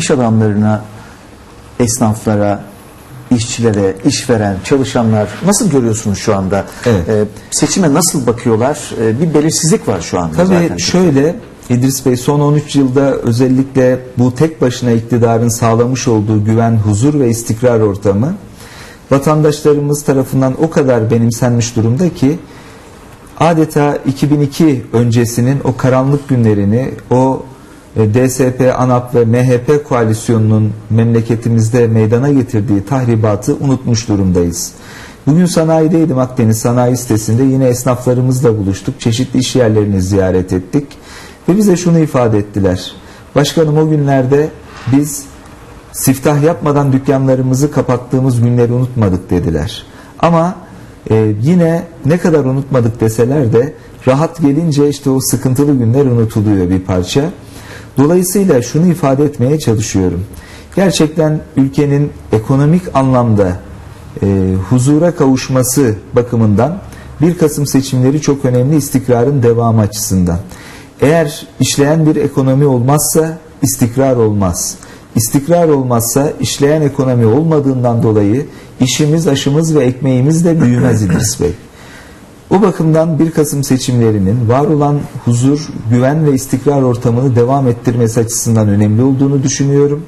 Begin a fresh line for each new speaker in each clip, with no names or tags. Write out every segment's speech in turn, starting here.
iş adamlarına, esnaflara, işçilere, işveren, çalışanlar nasıl görüyorsunuz şu anda?
Evet.
Ee, seçime nasıl bakıyorlar? Ee, bir belirsizlik var şu anda
Tabii
zaten.
şöyle İdris Bey son 13 yılda özellikle bu tek başına iktidarın sağlamış olduğu güven, huzur ve istikrar ortamı vatandaşlarımız tarafından o kadar benimsenmiş durumda ki adeta 2002 öncesinin o karanlık günlerini o e, DSP, ANAP ve MHP koalisyonunun memleketimizde meydana getirdiği tahribatı unutmuş durumdayız. Bugün sanayideydim Akdeniz Sanayi sitesinde yine esnaflarımızla buluştuk. Çeşitli iş yerlerini ziyaret ettik ve bize şunu ifade ettiler. Başkanım o günlerde biz siftah yapmadan dükkanlarımızı kapattığımız günleri unutmadık dediler. Ama e, yine ne kadar unutmadık deseler de rahat gelince işte o sıkıntılı günler unutuluyor bir parça. Dolayısıyla şunu ifade etmeye çalışıyorum. Gerçekten ülkenin ekonomik anlamda e, huzura kavuşması bakımından 1 Kasım seçimleri çok önemli istikrarın devamı açısından. Eğer işleyen bir ekonomi olmazsa istikrar olmaz. İstikrar olmazsa işleyen ekonomi olmadığından dolayı işimiz, aşımız ve ekmeğimiz de büyümez İdris Bey. O bakımdan 1 Kasım seçimlerinin var olan huzur, güven ve istikrar ortamını devam ettirmesi açısından önemli olduğunu düşünüyorum.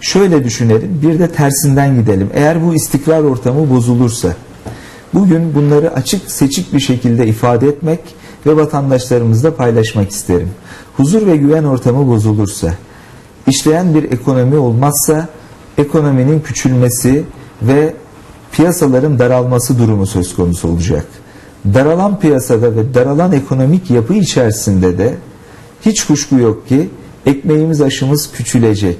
Şöyle düşünelim, bir de tersinden gidelim. Eğer bu istikrar ortamı bozulursa, bugün bunları açık seçik bir şekilde ifade etmek ve vatandaşlarımızla paylaşmak isterim. Huzur ve güven ortamı bozulursa, işleyen bir ekonomi olmazsa, ekonominin küçülmesi ve piyasaların daralması durumu söz konusu olacak. Daralan piyasada ve daralan ekonomik yapı içerisinde de hiç kuşku yok ki ekmeğimiz aşımız küçülecek.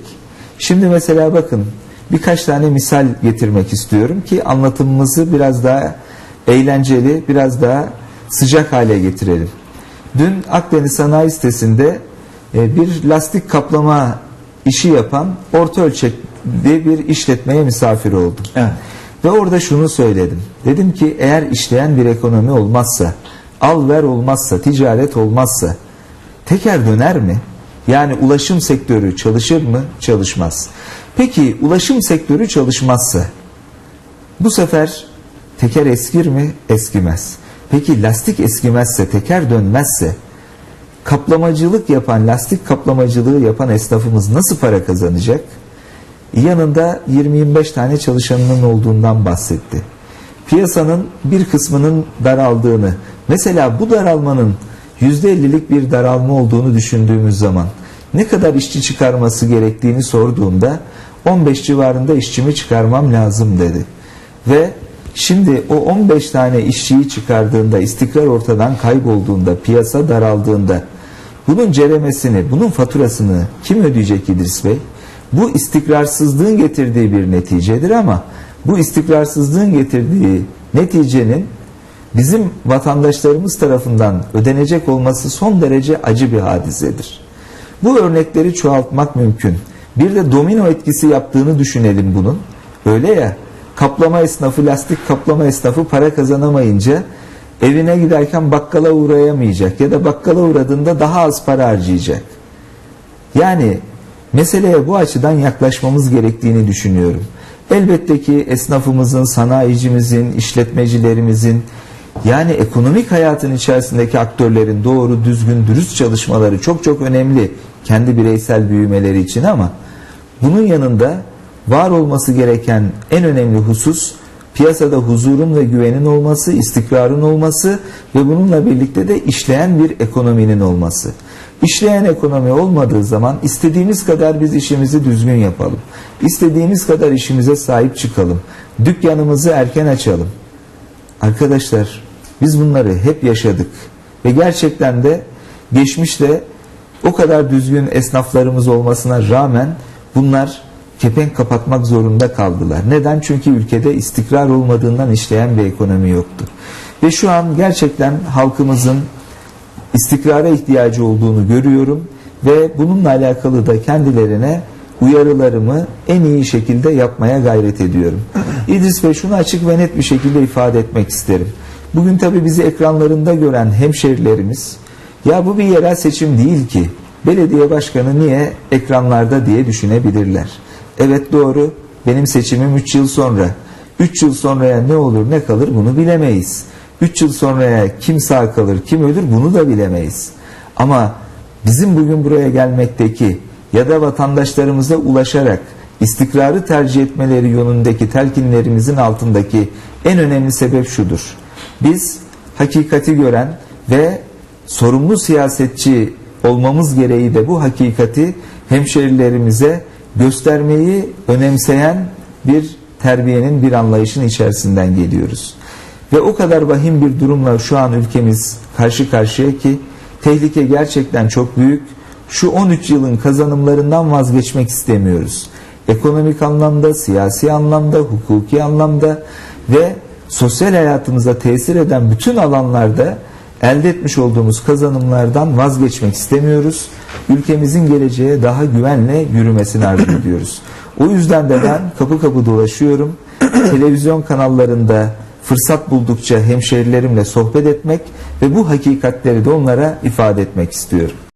Şimdi mesela bakın birkaç tane misal getirmek istiyorum ki anlatımımızı biraz daha eğlenceli, biraz daha sıcak hale getirelim. Dün Akdeniz Sanayi Sitesi'nde e, bir lastik kaplama işi yapan orta ölçekli bir işletmeye misafir oldum.
Evet.
Ve orada şunu söyledim. Dedim ki eğer işleyen bir ekonomi olmazsa, al ver olmazsa, ticaret olmazsa teker döner mi? Yani ulaşım sektörü çalışır mı? Çalışmaz. Peki ulaşım sektörü çalışmazsa bu sefer teker eskir mi? Eskimez. Peki lastik eskimezse, teker dönmezse kaplamacılık yapan, lastik kaplamacılığı yapan esnafımız nasıl para kazanacak? Yanında 20-25 tane çalışanının olduğundan bahsetti. Piyasanın bir kısmının daraldığını, mesela bu daralmanın %50'lik bir daralma olduğunu düşündüğümüz zaman ne kadar işçi çıkarması gerektiğini sorduğumda 15 civarında işçimi çıkarmam lazım dedi. Ve şimdi o 15 tane işçiyi çıkardığında, istikrar ortadan kaybolduğunda, piyasa daraldığında bunun ceremesini, bunun faturasını kim ödeyecek İdris Bey? Bu istikrarsızlığın getirdiği bir neticedir ama bu istikrarsızlığın getirdiği neticenin bizim vatandaşlarımız tarafından ödenecek olması son derece acı bir hadisedir. Bu örnekleri çoğaltmak mümkün. Bir de domino etkisi yaptığını düşünelim bunun. Öyle ya kaplama esnafı, lastik kaplama esnafı para kazanamayınca evine giderken bakkala uğrayamayacak ya da bakkala uğradığında daha az para harcayacak. Yani meseleye bu açıdan yaklaşmamız gerektiğini düşünüyorum. Elbette ki esnafımızın, sanayicimizin, işletmecilerimizin yani ekonomik hayatın içerisindeki aktörlerin doğru, düzgün, dürüst çalışmaları çok çok önemli kendi bireysel büyümeleri için ama bunun yanında var olması gereken en önemli husus piyasada huzurun ve güvenin olması, istikrarın olması ve bununla birlikte de işleyen bir ekonominin olması. İşleyen ekonomi olmadığı zaman istediğimiz kadar biz işimizi düzgün yapalım. İstediğimiz kadar işimize sahip çıkalım. Dükkanımızı erken açalım. Arkadaşlar biz bunları hep yaşadık ve gerçekten de geçmişte o kadar düzgün esnaflarımız olmasına rağmen bunlar kepenk kapatmak zorunda kaldılar. Neden? Çünkü ülkede istikrar olmadığından işleyen bir ekonomi yoktu. Ve şu an gerçekten halkımızın istikrara ihtiyacı olduğunu görüyorum ve bununla alakalı da kendilerine uyarılarımı en iyi şekilde yapmaya gayret ediyorum. İdris Bey şunu açık ve net bir şekilde ifade etmek isterim. Bugün tabi bizi ekranlarında gören hemşerilerimiz ya bu bir yerel seçim değil ki. belediye başkanı niye ekranlarda diye düşünebilirler. Evet doğru benim seçimim 3 yıl sonra. 3 yıl sonraya ne olur ne kalır bunu bilemeyiz. 3 yıl sonraya kim sağ kalır kim ölür bunu da bilemeyiz. Ama bizim bugün buraya gelmekteki ya da vatandaşlarımıza ulaşarak istikrarı tercih etmeleri yönündeki telkinlerimizin altındaki en önemli sebep şudur. Biz hakikati gören ve sorumlu siyasetçi olmamız gereği de bu hakikati hemşerilerimize göstermeyi önemseyen bir terbiyenin bir anlayışın içerisinden geliyoruz. Ve o kadar vahim bir durumla şu an ülkemiz karşı karşıya ki tehlike gerçekten çok büyük. Şu 13 yılın kazanımlarından vazgeçmek istemiyoruz. Ekonomik anlamda, siyasi anlamda, hukuki anlamda ve sosyal hayatımıza tesir eden bütün alanlarda elde etmiş olduğumuz kazanımlardan vazgeçmek istemiyoruz. Ülkemizin geleceğe daha güvenle yürümesini arzu ediyoruz. O yüzden de ben kapı kapı dolaşıyorum. Televizyon kanallarında fırsat buldukça hemşerilerimle sohbet etmek ve bu hakikatleri de onlara ifade etmek istiyorum.